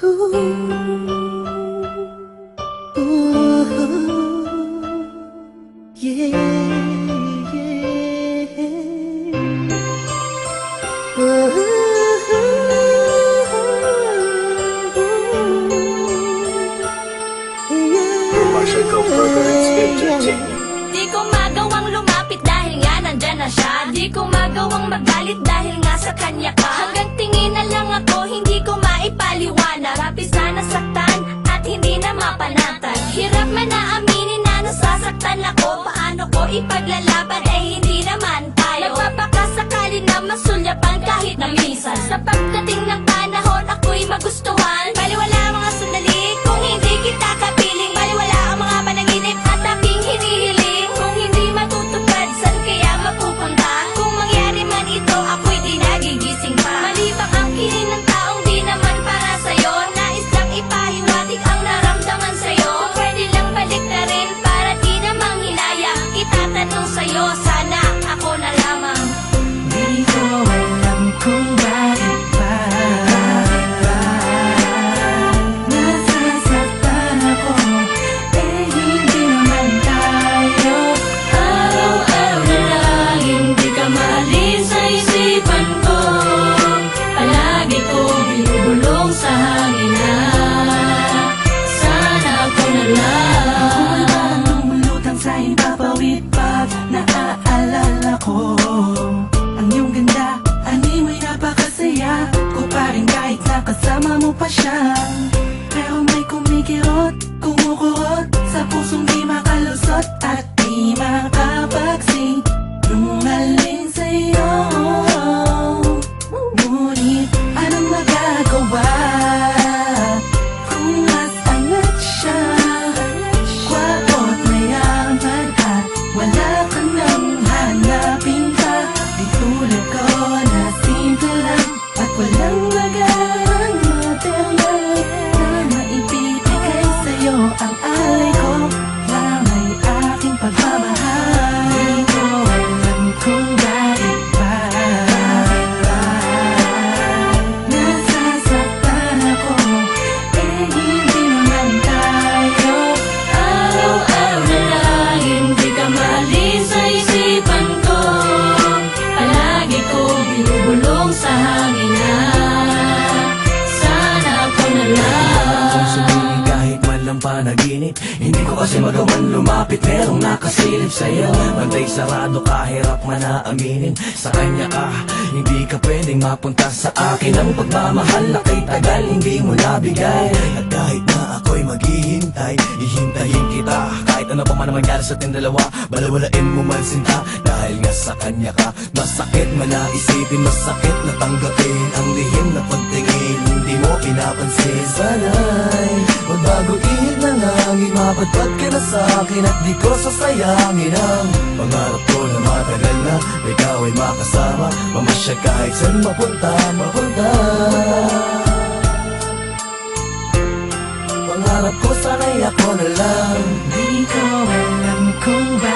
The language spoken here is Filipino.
Di ko magawang lumapit dahil nga nandyan na siya. Di ko magawang magalit dahil nga kanya ka. Hanggang tingin na lang ako, hindi ko maipaliwan Hirap man na aminin na nasasaktan ako. Paano ko ipaglalaban? Eh hindi ng panaginip. Hindi ko kasi magawan lumapit Merong nakasilip sa'yo. Bantay sarado ka, hirap man Sa kanya ka, hindi ka pwedeng mapunta sa akin. Ang pagmamahal na kay tagal Hindi mo nabigay. At kahit man ang mangyari sa ating dalawa. Balawalain mo man sinta Dahil nga sa kanya ka. Masakit man na isipin Masakit na tanggapin Ang lihim na pagtingin. Hindi mo pinapansin Sanay Magbaguin na hangin Mapadpad ka na sa akin At di ko sasayangin ang Pangarap ko na matagal na Ikaw ay makasama. Mamasyag kahit saan mapunta Mapunta 空白。